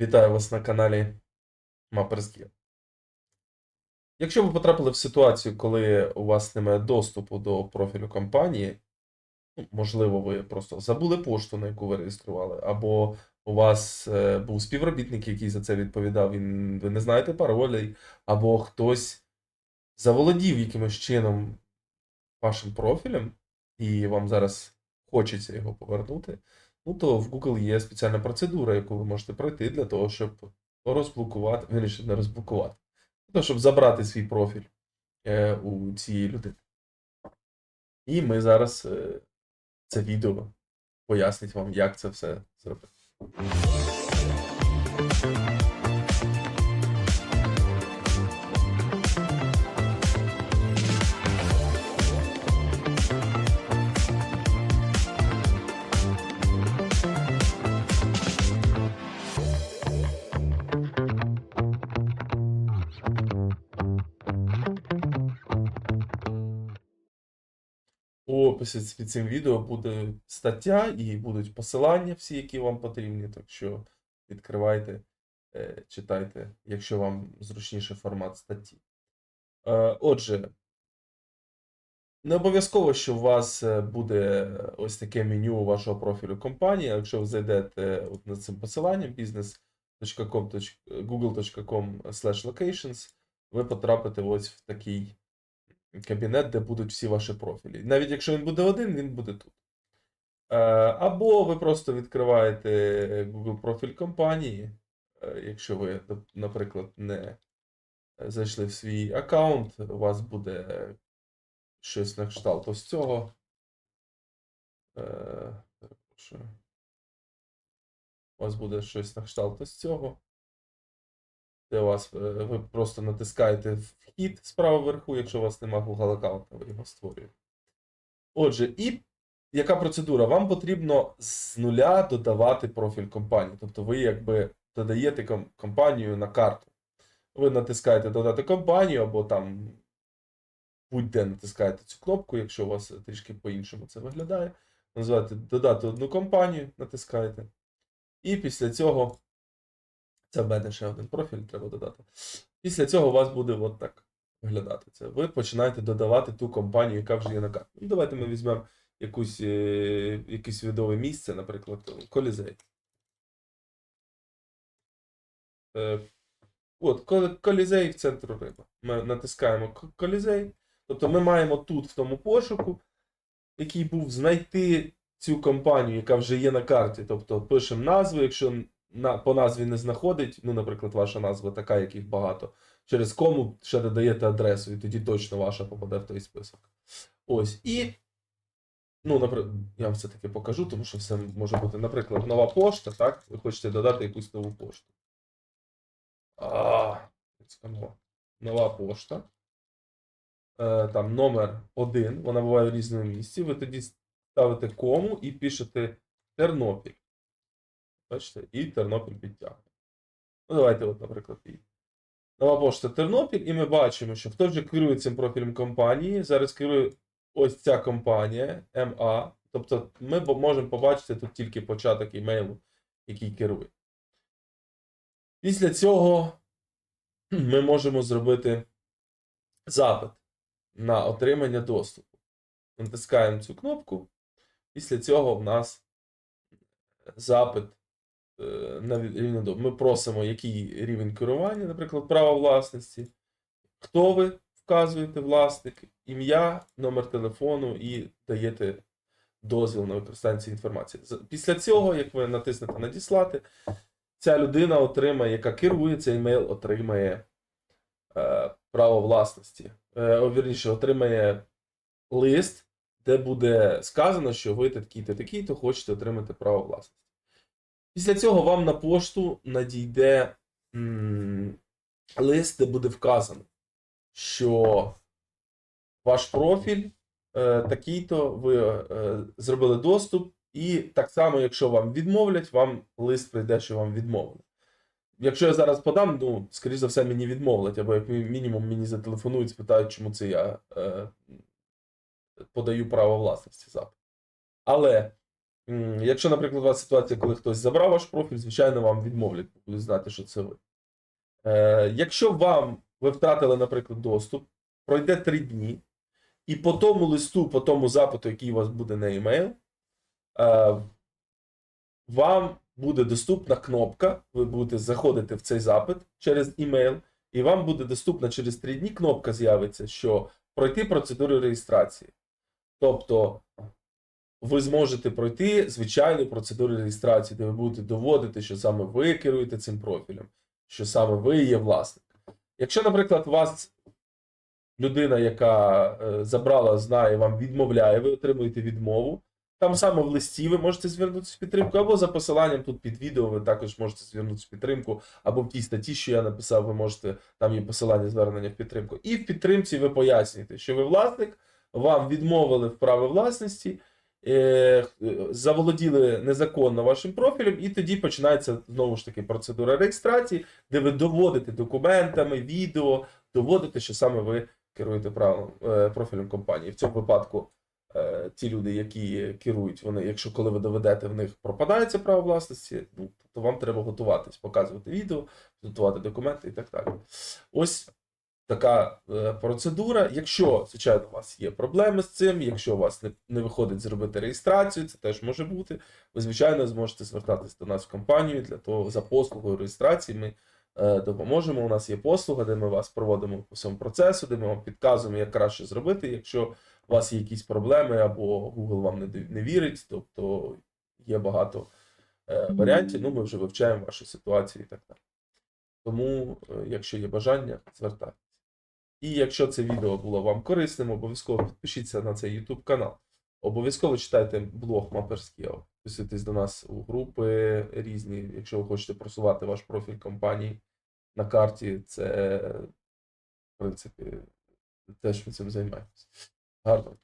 Вітаю вас на каналі Маперські. Якщо ви потрапили в ситуацію, коли у вас немає доступу до профілю компанії, ну, можливо, ви просто забули пошту, на яку ви реєстрували, або у вас е, був співробітник, який за це відповідав, він, ви не знаєте паролей, або хтось заволодів якимось чином вашим профілем, і вам зараз хочеться його повернути, ну то в Google є спеціальна процедура, яку ви можете пройти для того, щоб розблокувати, вірніше, не розблокувати, для того, щоб забрати свій профіль е, у цієї людини. І ми зараз е, це відео пояснить вам, як це все зробити. Описі під цим відео буде стаття і будуть посилання всі, які вам потрібні. Так що відкривайте, е, читайте, якщо вам зручніше формат статті. Е, Отже, не обов'язково, що у вас е, буде ось таке меню вашого профілю компанії. Якщо ви зайдете от над цим посиланням business.com, google.com locations, ви потрапите ось в такий кабінет, де будуть всі ваші профілі. Навіть якщо він буде один, він буде тут. Е, Або ви просто відкриваєте Google профіль компанії, е, якщо ви, наприклад, не зайшли в свій аккаунт, у вас буде щось на кшталт ось цього. Е. У вас буде щось на кшталт ось цього. Де у вас, е, ви просто натискаєте вхід справа вверху, якщо у вас немає Google аккаунта, ви його створюєте. Отже, і яка процедура? Вам потрібно з нуля додавати профіль компанії. Тобто ви якби додаєте компанію на карту. Ви натискаєте додати компанію, або там будь-де натискаєте цю кнопку, якщо у вас трішки по-іншому це виглядає. Називаєте додати одну компанію, натискаєте. І після цього. Це в мене ще один профіль треба додати. Після цього у вас буде от так виглядати це. Ви починаєте додавати ту компанію, яка вже є на карті. Ну, давайте ми візьмемо якусь, е, якесь відове місце, наприклад, Колізей. Е, От, Кол- Колізей в центру Рима. Ми натискаємо Колізей. Тобто ми маємо тут, в тому пошуку, який був знайти цю компанію, яка вже є на карті. Тобто пишемо назву, якщо на, по назві не знаходить, ну, наприклад, ваша назва така, яких багато. Через кому ще додаєте адресу, і тоді точно ваша попаде в той список. Ось. І. Ну, наприклад, я вам все таки покажу, тому що все може бути, наприклад, нова пошта, так? Ви хочете додати якусь нову пошту. А, нова. Пошта. Е, там номер 1, вона буває в різному місці. Ви тоді ставите кому і пишете Тернопіль. Бачите, і Тернопіль підтягне. Ну, давайте, от, наприклад, і. Нова пошта Тернопіль, і ми бачимо, що хто вже керує цим профілем компанії. Зараз керує ось ця компанія МА. Тобто ми можемо побачити тут тільки початок імейлу, який керує. Після цього ми можемо зробити запит на отримання доступу. Натискаємо цю кнопку. Після цього в нас запит на до- Ми просимо, який рівень керування, наприклад, право власності. Хто ви вказуєте власник, ім'я, номер телефону і даєте дозвіл на використання цієї інформації. Після цього, як ви натиснете надіслати, ця людина отримає, яка керує цей емейл, отримає е, право власності. Е, вірніше, отримає лист, де буде сказано, що ви такий-то такий-то хочете отримати право власності. Після цього вам на пошту надійде м, лист, де буде вказано, що ваш профіль е, такий-то, ви е, зробили доступ, і так само, якщо вам відмовлять, вам лист прийде, що вам відмовили. Якщо я зараз подам, ну, скоріш за все, мені відмовлять, або як мінімум мені зателефонують, спитають, чому це я е, подаю право власності запит. Але Якщо, наприклад, у вас ситуація, коли хтось забрав ваш профіль, звичайно, вам відмовлять, будуть знати, що це ви. Е, якщо вам ви втратили, наприклад, доступ, пройде три дні, і по тому листу, по тому запиту, який у вас буде на емейл, е, вам буде доступна кнопка, ви будете заходити в цей запит через імейл, і вам буде доступна через 3 дні кнопка з'явиться, що пройти процедуру реєстрації. Тобто ви зможете пройти звичайну процедуру реєстрації, де ви будете доводити, що саме ви керуєте цим профілем, що саме ви є власник. Якщо, наприклад, у вас людина, яка е, забрала, знає, вам відмовляє, ви отримуєте відмову. Там саме в листі ви можете звернутися в підтримку, або за посиланням тут під відео ви також можете звернутися в підтримку, або в тій статті, що я написав, ви можете, там є посилання звернення в підтримку. І в підтримці ви пояснюєте, що ви власник, вам відмовили в праві власності, заволоділи незаконно вашим профілем, і тоді починається знову ж таки процедура реєстрації, де ви доводите документами, відео, доводите, що саме ви керуєте правилом, е, профілем компанії. В цьому випадку е, ті люди, які керують, вони, якщо коли ви доведете, в них пропадається право власності, ну, то вам треба готуватись, показувати відео, готувати документи і так далі. Ось така е, процедура. Якщо, звичайно, у вас є проблеми з цим, якщо у вас не, не виходить зробити реєстрацію, це теж може бути. Ви, звичайно, зможете звертатись до нас в компанію для того за послугою реєстрації. Ми е, допоможемо. У нас є послуга, де ми вас проводимо по всьому процесу, де ми вам підказуємо, як краще зробити, якщо у вас є якісь проблеми або Google вам не, не вірить, тобто є багато е, варіантів. Ну, ми вже вивчаємо вашу ситуацію і так далі. Тому, якщо є бажання, звертайтеся. І якщо це відео було вам корисним, обов'язково підпишіться на цей YouTube канал. Обов'язково читайте блог Maperskio. Підписуйтесь до нас у групи різні, якщо ви хочете просувати ваш профіль компанії на карті, це, в принципі, теж ми цим займаємося. Гарно.